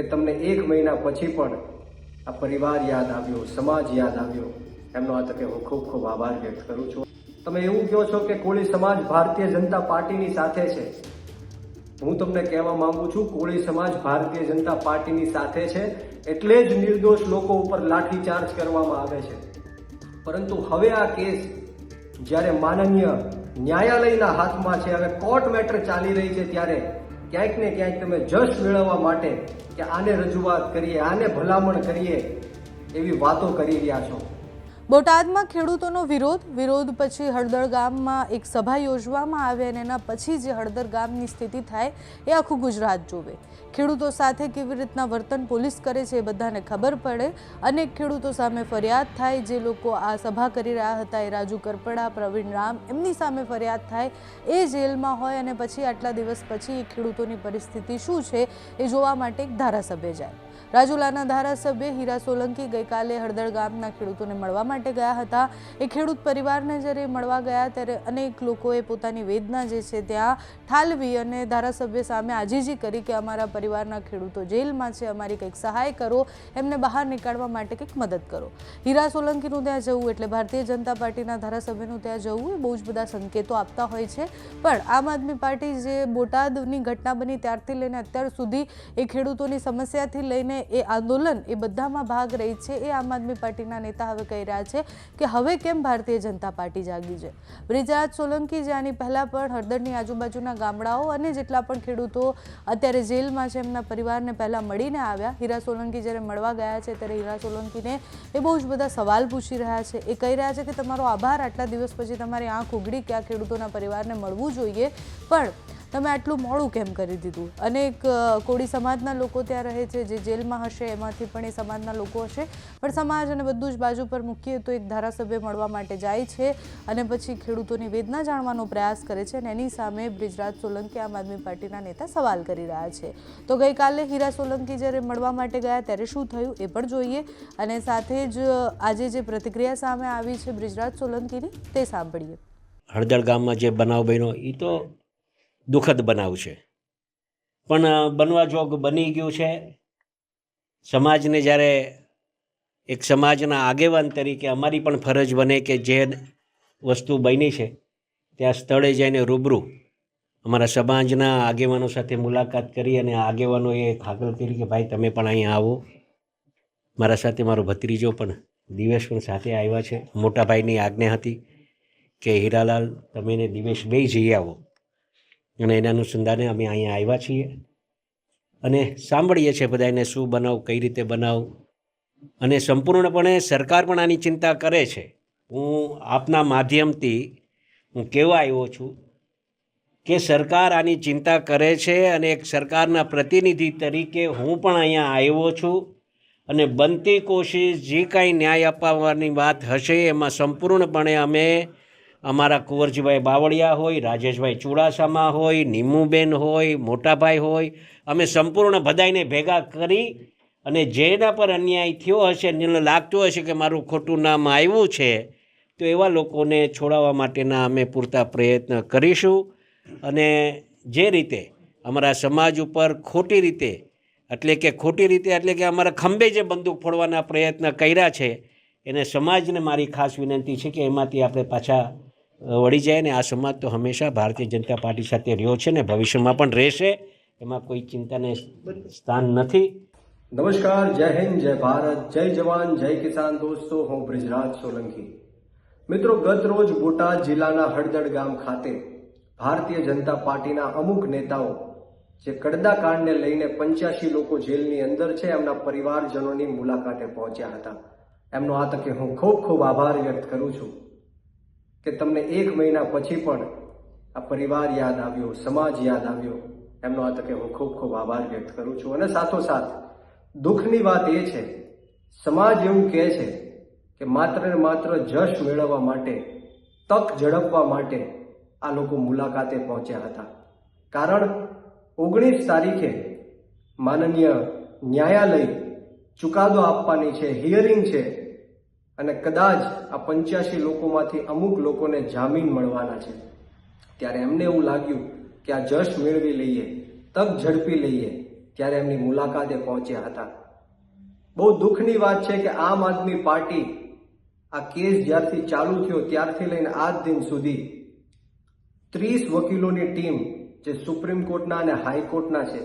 કે તમને એક મહિના પછી પણ આ પરિવાર યાદ આવ્યો, સમાજ યાદ આવ્યો. એમનો આ તકે હું ખૂબ ખૂબ આભાર વ્યક્ત કરું છું. તમે એવું કહો છો કે કોળી સમાજ ભારતીય જનતા પાર્ટીની સાથે છે? હું તમને કહેવા માંગુ છું, કોળી સમાજ ભારતીય જનતા પાર્ટીની સાથે છે એટલે જ નિર્દોષ લોકો ઉપર લાઠીચાર્જ કરવામાં આવે છે. પરંતુ હવે આ કેસ જ્યારે માનનીય ન્યાયાલયના હાથમાં છે, હવે કોર્ટ મેટર ચાલી રહી છે ત્યારે ક્યાંક ને ક્યાંક તમે જશ મેળવવા માટે કે આને રજૂઆત કરીએ, આને ભલામણ કરીએ એવી વાતો કરી રહ્યા છો. બોટાદમાં ખેડૂતોનો વિરોધ વિરોધ પછી હળદર ગામમાં એક સભા યોજવામાં આવે અને એના પછી જે હળદર ગામની સ્થિતિ થાય એ આખું ગુજરાત જોવે. ખેડૂતો સાથે કેવી રીતના વર્તન પોલીસ કરે છે એ બધાને ખબર પડે. અનેક ખેડૂતો સામે ફરિયાદ થાય, જે લોકો આ સભા કરી રહ્યા હતા, એ રાજુ કરપડા, પ્રવીણ રામ, એમની સામે ફરિયાદ થાય, એ જેલમાં હોય અને પછી આટલા દિવસ પછી એ ખેડૂતોની પરિસ્થિતિ શું છે એ જોવા માટે એક ધારાસભ્ય જાય. રાજુલાના ધારાસભ્ય હીરા સોલંકી ગઈકાલે હળદર ગામના ખેડૂતોને મળવા માટે ગયા હતા. એ ખેડૂત પરિવારને જ્યારે મળવા ગયા ત્યારે અનેક લોકોએ પોતાની વેદના જે છે ત્યાં ઠાલવી અને ધારાસભ્ય સામે આજીજી કરી કે અમારા પરિવારના ખેડૂતો જેલમાં છે, અમારી કંઈક સહાય કરો, એમને બહાર નીકાળવા માટે કંઈક મદદ કરો. હીરા સોલંકીનું ત્યાં જવું એટલે ભારતીય જનતા પાર્ટીના ધારાસભ્યનું ત્યાં જવું એ બહુ જ બધા સંકેતો આપતા હોય છે. પણ આમ આદમી પાર્ટી જે બોટાદની ઘટના બની ત્યારથી લઈને અત્યાર સુધી એ ખેડૂતોની સમસ્યાથી લઈને એ આંદોલન એ બધામાં ભાગ રહી છે, એ આમ આદમી પાર્ટીના નેતા હવે કહી રહ્યા છે કે હવે કેમ ભારતીય જનતા પાર્ટી જાગી છે? બ્રિજરાજ સોલંકી જે આની પહેલાં પણ હળદરની આજુબાજુના ગામડાઓ અને જેટલા પણ ખેડૂતો અત્યારે જેલમાં છે, એમના પરિવારને પહેલાં મળીને આવ્યા. હીરા સોલંકી જ્યારે મળવા ગયા છે, ત્યારે હીરા સોલંકીને એ બહુ જ બધા સવાલ પૂછી રહ્યા છે. એ કહી રહ્યા છે કે તમારો આભાર, આટલા દિવસ પછી તમારી આંખ ઉઘડી કે આ ખેડૂતોના પરિવારને મળવું જોઈએ. પણ તમે આટલું મોડું કેમ કરી દીધું? અનેક કોળી સમાજના લોકો ત્યાં રહે છે, જે જેલમાં હશે, એમાંથી પણ એ સમાજના લોકો હશે. પણ સમાજ અને બધું જ બાજુ પર મૂકીએ તો એક ધારાસભ્ય મળવા માટે જાય છે અને પછી ખેડૂતોની વેદના જાણવાનો પ્રયાસ કરે છે અને એની સામે બ્રિજરાજ સોલંકી આમ આદમી પાર્ટીના નેતા સવાલ કરી રહ્યા છે. તો ગઈકાલે હીરા સોલંકી જ્યારે મળવા માટે ગયા ત્યારે શું થયું એ પણ જોઈએ અને સાથે જ આજે જે પ્રતિક્રિયા સામે આવી છે બ્રિજરાજ સોલંકીની તે સાંભળીએ. હળદળ ગામમાં જે બનાવ બન્યો એ તો દુઃખદ બનાવ છે. પણ બનવા જોગ બની ગયું છે. સમાજને જ્યારે એક સમાજના આગેવાન તરીકે અમારી પણ ફરજ બને કે જે વસ્તુ બની છે, ત્યાં સ્થળે જઈને રૂબરૂ અમારા સમાજના આગેવાનો સાથે મુલાકાત કરી અને આગેવાનોએ ખાગલ કરી કે, ભાઈ, તમે પણ અહીંયા આવો. મારા સાથે મારો ભત્રીજો પણ દિવેશ પણ સાથે આવ્યા છે. મોટાભાઈની આજ્ઞા હતી કે, હીરાલાલ, તમે દિવેશ બે જઈ આવો. અને એના અનુસંધાને અમે અહીંયા આવ્યા છીએ. અને સાંભળીએ છીએ બધા એને શું બનાવ, કઈ રીતે બનાવ. અને સંપૂર્ણપણે સરકાર પણ આની ચિંતા કરે છે. હું આપના માધ્યમથી હું કહેવા આવ્યો છું કે સરકાર આની ચિંતા કરે છે અને એક સરકારના પ્રતિનિધિ તરીકે હું પણ અહીંયા આવ્યો છું. અને બનતી કોશિશ જે કાંઈ ન્યાય અપાવવાની વાત હશે એમાં સંપૂર્ણપણે અમે અમારા કુંવરજીભાઈ બાવળિયા હોય, રાજેશભાઈ ચુડાસામા હોય, નીમુબેન હોય, મોટાભાઈ હોય, અમે સંપૂર્ણ બધાઈને ભેગા કરી અને જેના પર અન્યાય થયો હશે એને લાગતું હશે કે મારું ખોટું નામ આવ્યું છે, તો એવા લોકોને છોડાવવા માટેના અમે પૂરતા પ્રયત્ન કરીશું. અને જે રીતે અમારા સમાજ ઉપર ખોટી રીતે, એટલે કે ખોટી રીતે, એટલે કે અમારા ખંભે જે બંદૂક ફોડવાના પ્રયત્ન કર્યા છે, એને સમાજને મારી ખાસ વિનંતી છે કે એમાંથી આપણે પાછા વળી જાય ને આ સમાજ તો હંમેશા ભારતીય જનતા પાર્ટી સાથે રહ્યો છે ને ભવિષ્યમાં પણ રહેશે. એમાં કોઈ ચિંતાને સ્થાન નથી. નમસ્કાર, જય હિન્દ, જય ભારત, જય જવાન, જય કિસાન દોસ્તો, હું બ્રિજરાજ સોલંકી. મિત્રો, ગત રોજ બોટાદ જિલ્લાના હળદડ ગામ ખાતે ભારતીય જનતા પાર્ટીના અમુક નેતાઓ જે કડદા કાંડને લઈને પંચ્યાસી લોકો જેલની અંદર છે, એમના પરિવારજનોની મુલાકાતે પહોંચ્યા હતા. એમનો આ તકે હું ખૂબ ખૂબ આભાર વ્યક્ત કરું છું. કે તમને એક મહિના પછી પણ આ પરિવાર યાદ આવ્યો, સમાજ યાદ આવ્યો. એમનો આ તકે હું ખૂબ ખૂબ આભાર વ્યક્ત કરું છું. અને સાથોસાથ દુઃખની વાત એ છે, સમાજ એવું કહે છે કે માત્ર ને માત્ર જશ મેળવવા માટે, તક ઝડપવા માટે આ લોકો મુલાકાતે પહોંચ્યા હતા. કારણ ઓગણીસ તારીખે માનનીય ન્યાયાલય ચુકાદો આપવાની છે હિયરિંગ છે. અને કદાચ આ પંચ્યાસી લોકોમાંથી અમુક લોકોને જામીન મળવાના છે. ત્યારે એમને એવું લાગ્યું કે આ જશ મેળવી લઈએ, તક ઝડપી લઈએ, ત્યારે એમની મુલાકાતે પહોંચ્યા હતા. બહુ દુઃખની વાત છે કે આમ આદમી પાર્ટી આ કેસ જ્યારથી ચાલુ થયો ત્યારથી લઈને આજ દિન સુધી ત્રીસ વકીલોની ટીમ જે સુપ્રીમ કોર્ટના અને હાઈકોર્ટના છે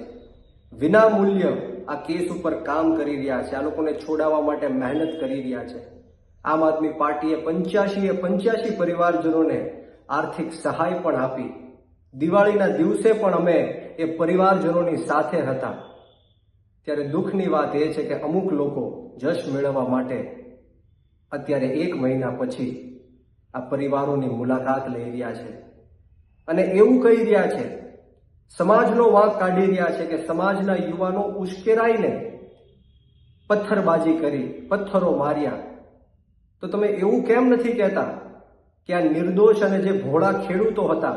વિના મૂલ્ય આ કેસ ઉપર કામ કરી રહ્યા છે. આ લોકોને છોડાવવા માટે મહેનત કરી રહ્યા છે. આમ આદમી પાર્ટીએ પંચ્યાસી પંચ્યાસી પરિવારજનોને આર્થિક સહાય પણ આપી. દિવાળીના દિવસે પણ અમે એ પરિવારજનોની સાથે હતા. ત્યારે દુઃખની વાત એ છે કે અમુક લોકો જશ મેળવવા માટે અત્યારે એક મહિના પછી આ પરિવારોની મુલાકાત લઈ રહ્યા છે. અને એવું કહી રહ્યા છે, સમાજનો વાંક કાઢી રહ્યા છે કે સમાજના યુવાનો ઉશ્કેરાઈને પથ્થરબાજી કરી, પથ્થરો માર્યા. તો તમે એવું કેમ નથી કહેતા કે આ નિર્દોષ અને જે ભોળા ખેડૂતો હતા,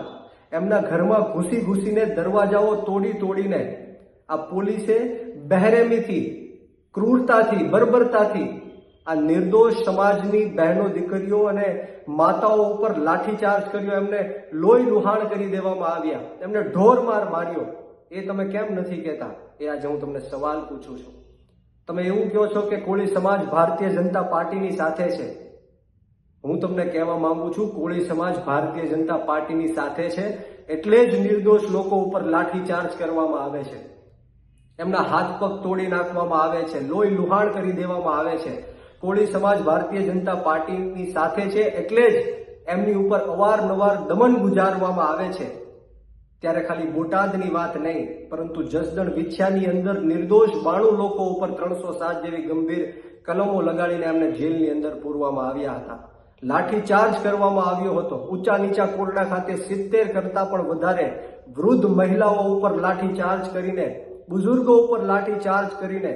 એમના ઘરમાં ઘૂસી ઘૂસીને દરવાજાઓ તોડી તોડીને આ પોલીસે બહેરેમીથી, ક્રૂરતાથી, બર્બરતાથી આ નિર્દોષ સમાજની બહેનો, દીકરીઓ અને માતાઓ ઉપર લાઠીચાર્જ કર્યો, એમને લોહી લુહાણ કરી દેવામાં આવ્યા, એમને ઢોર માર માર્યો. એ તમે કેમ નથી કહેતા? એ આજે હું તમને સવાલ પૂછું છું. તમે એવું કહો છો કે કોળી સમાજ ભારતીય જનતા પાર્ટીની સાથે છે? હું તમને કહેવા માંગુ છું, કોળી સમાજ ભારતીય જનતા પાર્ટીની સાથે છે એટલે જ નિર્દોષ લોકો ઉપર લાઠીચાર્જ કરવામાં આવે છે. એમના હાથ પગ તોડી નાખવામાં આવે છે, લોહી લુહાણ કરી દેવામાં આવે છે. કોળી સમાજ ભારતીય જનતા પાર્ટીની સાથે છે એટલે જ એમની ઉપર અવારનવાર દમન ગુજારવામાં આવે છે. ત્યારે ખાલી બોટાદની વાત નહીં, પરંતુ જસદણ વિછ્યાની અંદર નિર્દોષ બાણું લોકો ઉપર ત્રણસો સાત જેવી ગંભીર કલમો લગાડીને એમને જેલની અંદર પૂરવામાં આવ્યા હતા. લાઠીચાર્જ કરવામાં આવ્યો હતો. ઊંચા નીચા કોરડા ખાતે સિત્તેર કરતા પણ વધારે વૃદ્ધ મહિલાઓ ઉપર લાઠીચાર્જ કરીને, બુઝુર્ગો ઉપર લાઠીચાર્જ કરીને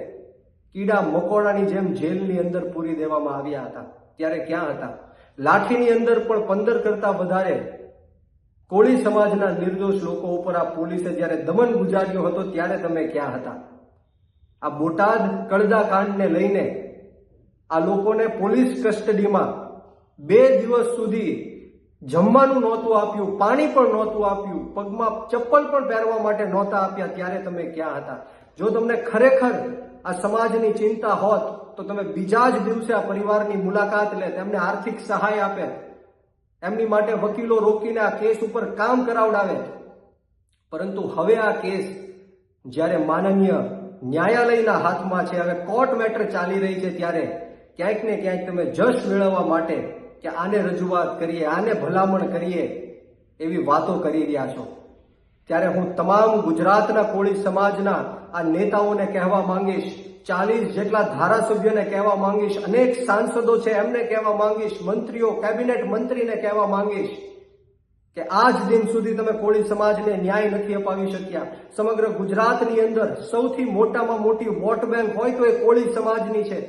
કીડા મકોડાની જેમ જેલની અંદર પૂરી દેવામાં આવ્યા હતા. ત્યારે ક્યાં હતા? લાઠીની અંદર પણ પંદર કરતા વધારે કોળી સમાજના નિર્દોષ લોકો ઉપર આ પોલીસે જ્યારે દમન ગુજાર્યો હતો ત્યારે તમે ક્યાં હતા? આ બોટાદ કડદા કાંડને લઈને આ લોકોને પોલીસ કસ્ટડીમાં બે દિવસ સુધી જમવાનું નહોતું આપ્યું, પાણી પણ નહોતું આપ્યું, પગમાં ચપ્પલ પણ પહેરવા માટે નહોતા આપ્યા, ત્યારે તમે ક્યાં હતા? જો તમને ખરેખર આ સમાજની ચિંતા હોત, તો તમે બીજા જ દિવસે આ પરિવારની મુલાકાત લે, તેમને આર્થિક સહાય આપે. એમની માટે વકીલો રોકીને આ કેસ ઉપર કામ કરાવડાવે. પરંતુ હવે આ કેસ જ્યારે માનનીય ન્યાયાલયના હાથમાં છે, હવે કોર્ટ મેટર ચાલી રહી છે ત્યારે ક્યાંક ને ક્યાંક તમે જશ મેળવવા માટે કે આને રજૂઆત કરીએ, આને ભલામણ કરીએ એવી વાતો કરી રહ્યા છો. ત્યારે હું તમામ ગુજરાતના કોળી સમાજના આ નેતાઓને કહેવા માંગીશ ચાલીસ જેટલા ધારાસભ્યોને કહેવા માંગીશ, અનેક સાંસદો છે એમને કહેવા માંગીશ, મંત્રીઓ, કેબિનેટ મંત્રીને કહેવા માંગીશ કે આજ દિન સુધી તમે કોળી સમાજને ન્યાય નથી અપાવી શક્યા. સમગ્ર ગુજરાતની અંદર સૌથી મોટામાં મોટી વોટ બેંક હોય તો એ કોળી સમાજની છે.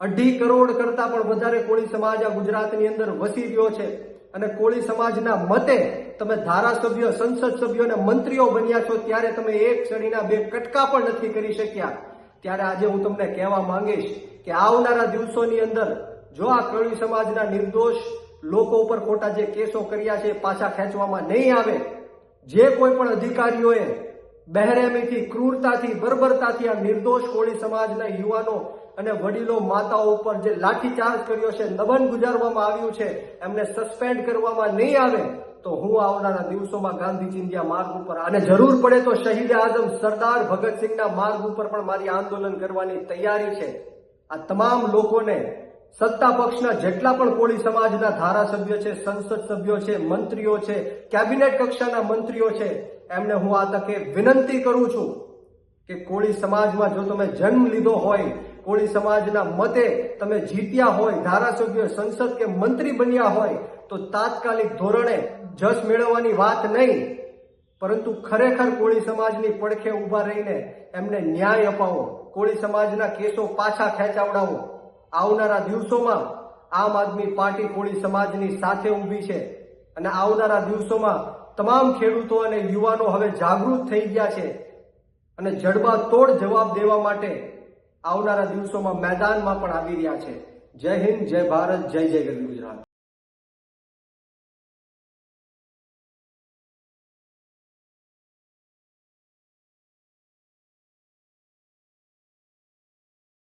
અઢી કરોડ કરતા પણ વધારે કોળી સમાજ આ ગુજરાતની અંદર વસી રહ્યો છે. અને કોળી સમાજના મતે તમે ધારાસભ્ય, સંસદ સભ્યો અને મંત્રીઓ બન્યા છો, ત્યારે તમે એક ચડીના બે કટકા પણ નથી કરી શક્યા. ત્યારે આજે હું તમને કહેવા માંગીશ કે આવનારા દિવસોની અંદર જો આ કોળી સમાજના નિર્દોષ લોકો ઉપર ખોટા જે કેસો કર્યા છે પાછા ખેંચવામાં નહીં આવે, જે કોઈ પણ અધિકારીઓએ બહેરેમીથી, ક્રૂરતાથી, બર્બરતાથી આ નિર્દોષ કોળી સમાજના યુવાનો અને વડીલો માતાઓ ઉપર જે લાઠીચાર્જ કર્યો છે દમન ગુજારવામાં આવ્યું છે, એમને સસ્પેન્ડ કરવામાં નહીં આવે તો હું આવનારા દિવસોમાં ગાંધીજી ચિંધ્યા માર્ગ ઉપર, અને જરૂર પડે તો શહીદ આઝમ સરદાર ભગતસિંહના માર્ગ ઉપર પણ મારી આંદોલન કરવાની તૈયારી છે. આ તમામ લોકોને, સત્તા પક્ષના જેટલા પણ કોળી સમાજના ધારાસભ્યો છે, સંસદ સભ્યો છે, મંત્રીઓ છે, કેબિનેટ કક્ષાના મંત્રીઓ છે, એમને હું આ તકે વિનંતી કરું છું કે કોળી સમાજમાં જો તમે જન્મ લીધો હોય, કોળી સમાજના મતે તમે જીત્યા હોય, ધારાસભ્ય, સંસદ કે મંત્રી બન્યા હોય તો તાત્કાલિક ધોરણે જશ મેળવવાની વાત નહીં, પરંતુ ખરેખર કોળી સમાજની પડખે ઊભા રહીને એમને ન્યાય અપાવો, કોળી સમાજના કેસો પાછા ખેંચાવડાવો. આવનારા દિવસોમાં આમ આદમી પાર્ટી કોળી સમાજની સાથે ઊભી છે અને આવનારા દિવસોમાં તમામ ખેડૂતો અને યુવાનો હવે જાગૃત થઈ ગયા છે અને જડબાતોડ જવાબ દેવા માટે આવનારા દિવસોમાં મેદાનમાં પણ આવી રહ્યા છે. જય હિન્દ, જય ભારત, જય જય ગરવી